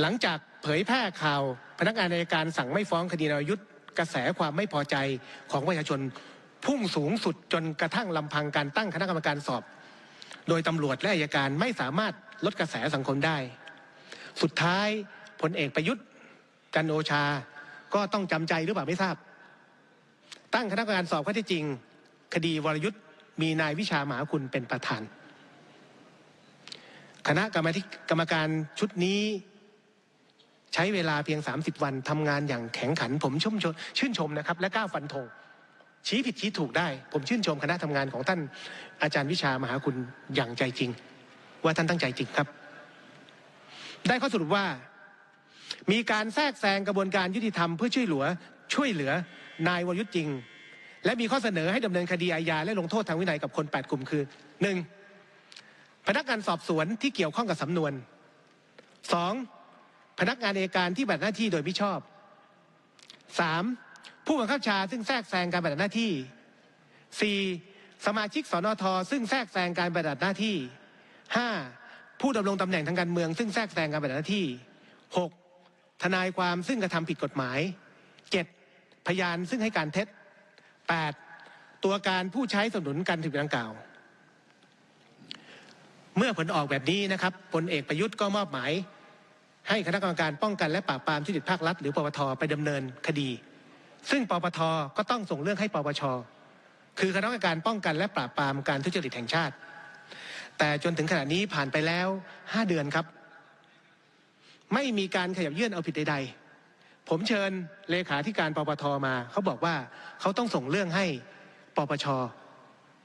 หลังจากเผยแพร่ข่าวพนักงานในการสั่งไม่ฟ้องคดีนายุทธกระแสความไม่พอใจของประชาชนพุ่งสูงสุดจนกระทั่งลำพังการตั้งคณะกรรมการสอบ โดยตำรวจและอายการไม่สามารถลดกระแสสังคมได้ สุดท้ายพลเอกประยุทธ์จันโอชาก็ต้องจำใจหรือเปล่าไม่ทราบ ตั้งคณะกรรมการสอบข้อเท็จจริง คดีวรยุทธ์มีนายวิชาหมหาคุณเป็นประธาน คณะกรรมการชุดนี้ ใช้เวลาเพียง 30 วันทำงานอย่างแข็งขัน ผมชื่นชมชื่นชมนะครับ และกล้าฟันธงชี้ผิดชี้ถูกได้ ผมชื่นชมคณะทำงานของท่านอาจารย์วิชามหาคุณอย่างใจจริง ว่าท่านตั้งใจจริงครับ ได้ข้อสรุปว่า มีการแทรกแซงกระบวนการยุติธรรมเพื่อช่วยเหลือช่วยเหลือนายวรยุทธ์จริง และมีข้อเสนอให้ดำเนินคดีอาญาและลงโทษทางวินัยกับคน 8 กลุ่มคือ 1. พนักงานสอบสวนที่เกี่ยวข้องกับสำนวน 2. พนักงานเอกการที่บัติหน้าที่โดยมิชอบ 3. ผู้บังคับชาซึ่งแทรกแซงการปฏิบัติหน้าที่ 4. สมาชิกสนทซึ่งแทรกแซงการปฏิบัติหน้าที่ 5. ผู้ดำรงตำแหน่งทางการเมือง ซึ่งแทรกแซงการปฏิบัติหน้าที่ 6. ทนายความซึ่งกระทำผิดกฎหมาย 7. พยานซึ่งให้การเท็จ 8. ตัวการผู้ใช้สนับสนุนการถือดังกล่าว เมื่อผลออกแบบนี้นะครับพลเอกประยุทธ์ก็มอบหมาย ให้คณะกรรมการป้องกันและปราบปรามทุจริตภาครัฐหรือปปทไปดำเนินคดี ซึ่งปปทก็ต้องส่งเรื่องให้ปปชคือคณะกรรมการป้องกันและปราบปรามการทุจริตแห่งชาติ แต่จนถึงขณะนี้ผ่านไปแล้ว 5 เดือนครับ ไม่มีการขยับเยื่อนเอาผิดใดๆ ผมเชิญเลขาธิการปปทมา เขาบอกว่าเขาต้องส่งเรื่องให้ปปช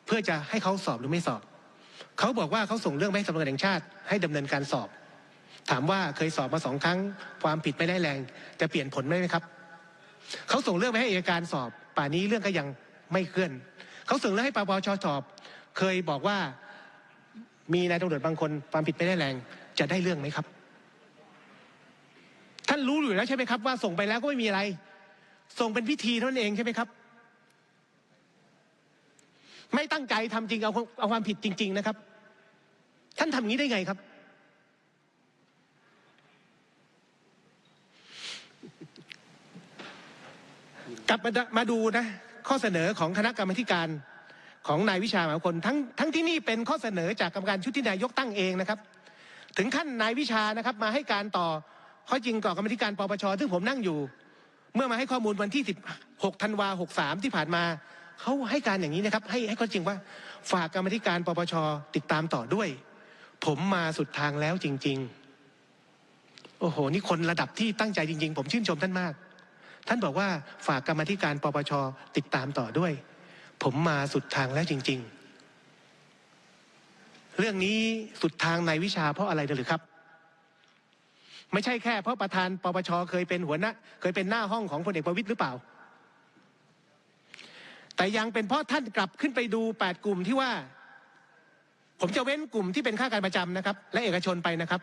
เพื่อจะให้เขาสอบหรือไม่สอบ เขาบอกว่าเขาส่งเรื่องไปให้สำนักงานแห่งชาติ ให้ดำเนินการสอบ ถามว่าเคยสอบมาสองครั้ง ความผิดไม่ได้แรง จะเปลี่ยนผลไไหมครับ เขาส่งเรื่องไปให้อัยการสอบ ป่านนี้เรื่องก็ยังไม่เคลื่อน เขาส่งเรื่องให้ปปชสอบ เคยบอกว่ามีนายตำรวจบางคนความผิดไม่ได้แรง จะได้เรื่องไหมครับ ท่านรู้อยู่แล้วใช่ไหมครับ ว่าส่งไปแล้วก็ไม่มีอะไร ส่งเป็นพิธีเท่านั้นเองใช่ไหมครับ ไม่ตั้งใจทำจริงเอาเอาความผิดจริง ๆ นะครับ ท่านทำอย่างนี้ได้ไงครับ กลับมามาดูนะข้อเสนอของคณะกรรมการของนายวิชาหมาคนทั้งทั้งที่นี่เป็นข้อเสนอจากกรรมการชุดที่นายกตั้งเองนะครับ ถึงขั้นนายวิชานะครับมาให้การต่อข้อจริงก่อกรรมธิการปปชซึ่งผมนั่งอยู่ เมื่อมาให้ข้อมูลวันที่ 16ธันวา63 ที่ผ่านมาเขาให้การอย่างนี้นะครับ ให้ให้ข้อจริงว่าฝากกรรมธิการปปชติดตามต่อด้วย ผมมาสุดทางแล้วจริง ๆ โอ้โห นี่คนระดับที่ตั้งใจจริง ๆ ผมชื่นชมท่านมาก ท่านบอกว่าฝากกรรมธิการปปชติดตามต่อด้วย ผมมาสุดทางแล้วจริง ๆ เรื่องนี้สุดทางในวิชาเพราะอะไรหรือครับ ไม่ใช่แค่เพราะประธานปปชเคยเป็นหัวหน้า เคยเป็นหน้าห้องของพลเอกประวิตยหรือเปล่า แต่ยังเป็นเพราะท่านกลับขึ้นไปดูแปดกลุ่มที่ว่า ผมจะเว้นกลุ่มที่เป็นข้าการประจำนะครับ และเอกชนไปนะครับ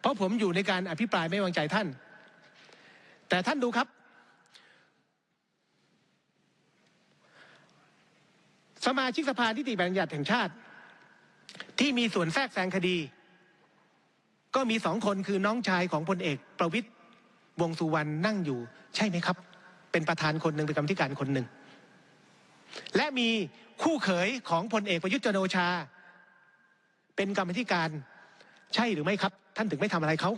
เพราะผมอยู่ในการอภิปรายไม่วางใจท่าน แต่ท่านดูครับ สมาชิกสภานิติบัญญัติแห่งชาติ ที่มีส่วนแทรกแซงคดี ก็มีสองคนคือน้องชายของพลเอก ประวิตย์วงสุวรรณนั่งอยู่ ใช่ไหมครับ เป็นประธานคนหนึ่งเป็นกรรมธิการคนหนึ่ง และมีคู่เขยของพลเอกประยุทธ์จันโอชา เป็นกรรมธิการ ใช่หรือไม่ครับ ท่านถึงไม่ทำอะไรเขา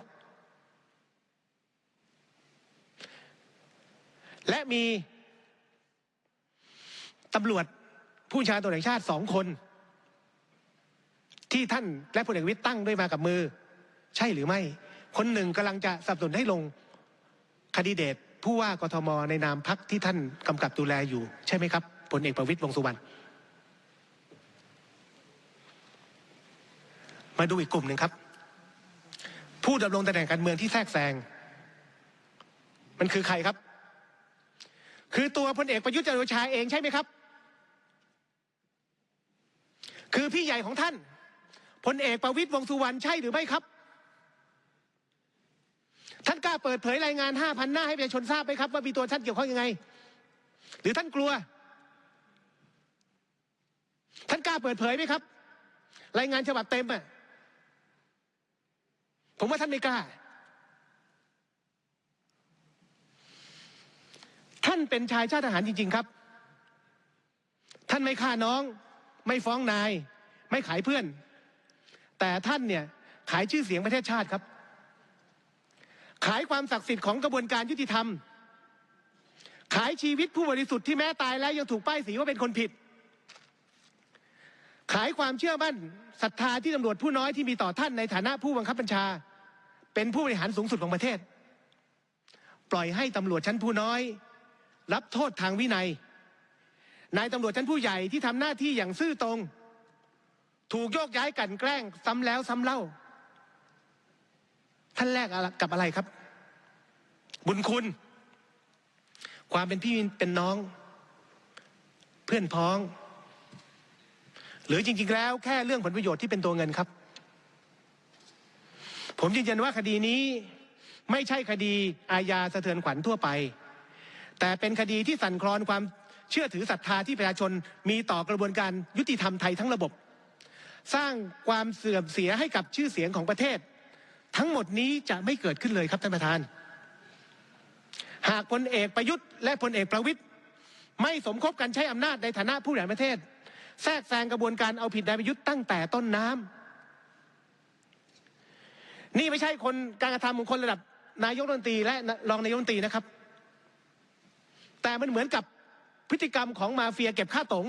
และมีตำรวจ ผู้ชาตำรวจแห่งชาติสองคน ที่ท่านและพลเอกประวิตยตั้งด้วยมากับมือ ใช่หรือไม่ คนหนึ่งกำลังจะสับสนให้ลงคดีเดตผู้ว่ากทมในนามพักที่ท่านกำกับดูแลอยู่ ใช่ไหมครับพลเอกประวิตยวงสุวรรณมาดูอีกกลุ่มหนึ่งครับ ผู้ดำรงตำแหน่งการเมืองที่แทรกแซงมันคือใครครับ คือตัวพลเอกประยุทธ์จันทร์โอชาเองใช่ไหมครับ คือพี่ใหญ่ของท่านพลเอกประวิตยวงสุวรรณใช่หรือไม่ครับ ท่านกล้าเปิดเผยรายงานห้าพันหน้าให้ประชาชนทราบไหมครับ ว่ามีตัวท่านเกี่ยวข้องยังไง หรือท่านกลัว ท่านกล้าเปิดเผยไหมครับ รายงานฉบับเต็มอะผมว่าท่านไม่กล้า ท่านเป็นชายชาติทหารจริง ๆ ครับ ท่านไม่ฆ่าน้อง ไม่ฟ้องนายไม่ขายเพื่อน แต่ท่านเนี่ยขายชื่อเสียงประเทศชาติครับ ขายความศักดิ์สิทธิ์ของกระบวนการยุติธรรม ขายชีวิตผู้บริสุทธิ์ที่แม้ตายแล้วยังถูกป้ายสีว่าเป็นคนผิด ขายความเชื่อมั่นศรัทธาที่ตำรวจผู้น้อยที่มีต่อท่านในฐานะผู้บังคับบัญชา เป็นผู้บริหารสูงสุดของประเทศ ปล่อยให้ตำรวจชั้นผู้น้อย รับโทษทางวินัย นายตำรวจชั้นผู้ใหญ่ที่ทำหน้าที่อย่างซื่อตรง ถูกโยกย้ายกันแกล้งซ้ำแล้วซ้ำเล่า ท่านแรกกับอะไรครับ บุญคุณ ความเป็นพี่เป็นน้อง เพื่อนพ้อง หรือจริง ๆ แล้วแค่เรื่องผลประโยชน์ที่เป็นตัวเงินครับ ผมยืนยันว่าคดีนี้ไม่ใช่คดีอาญาสะเทือนขวัญทั่วไป แต่เป็นคดีที่สั่นคลอนความ เชื่อถือศรัทธาที่ประชาชนมีต่อกระบวนการยุติธรรมไทยทั้งระบบ สร้างความเสื่อมเสียให้กับชื่อเสียงของประเทศ ทั้งหมดนี้จะไม่เกิดขึ้นเลยครับท่านประธาน หากพลเอกประยุทธ์และพลเอกประวิตยไม่สมคบกันใช้อำนาจในฐานะผู้บริหารประเทศ แทรกแซงกระบวนการเอาผิดนายประยุทธ์ตั้งแต่ต้นน้ำนี่ไม่ใช่คนการกระทำของคนระดับนายกรัฐมนตรีและรองนายกรัฐมนตรีนะครับ แต่มันเหมือนกับ พฤติกรรมของมาเฟียเก็บค่าตง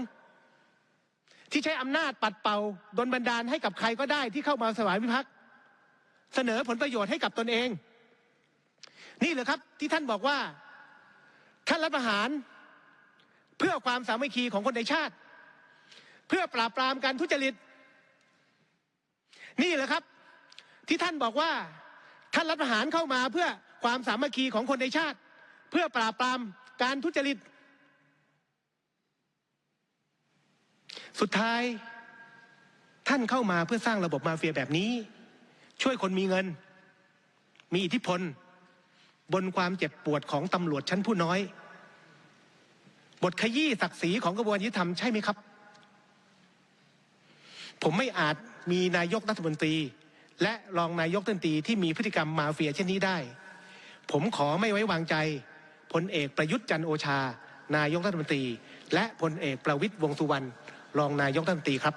ที่ใช้อำนาจปัดเป่าดนบันดาลให้กับใครก็ได้ที่เข้ามาสวายวิพักษ์เสนอผลประโยชน์ให้กับตนเอง นี่เหรอครับที่ท่านบอกว่าท่านรัฐประหาร เพื่อความสามัคคีของคนในชาติ เพื่อปราบปรามการทุจริต นี่เหรอครับ ที่ท่านบอกว่าท่านรัฐประหารเข้ามาเพื่อความสามัคคีของคนในชาติ เพื่อปราบปรามการทุจริต สุดท้าย ท่านเข้ามาเพื่อสร้างระบบมาเฟียแบบนี้ ช่วยคนมีเงิน มีอิทธิพล บนความเจ็บปวดของตำรวจชั้นผู้น้อย บทขยี้ศักดิ์ศรีของกระบวนการยุติธรรมใช่ไหมครับ ผมไม่อาจมีนายกรัฐมนตรี และรองนายกรัฐมนตรีที่มีพฤติกรรมมาเฟียเช่นนี้ได้ ผมขอไม่ไว้วางใจพลเอกประยุทธ์จันโอชา นายกรัฐมนตรี และพลเอกประวิตยวงสุวรรณ รองนายกรัฐมนตรีครับ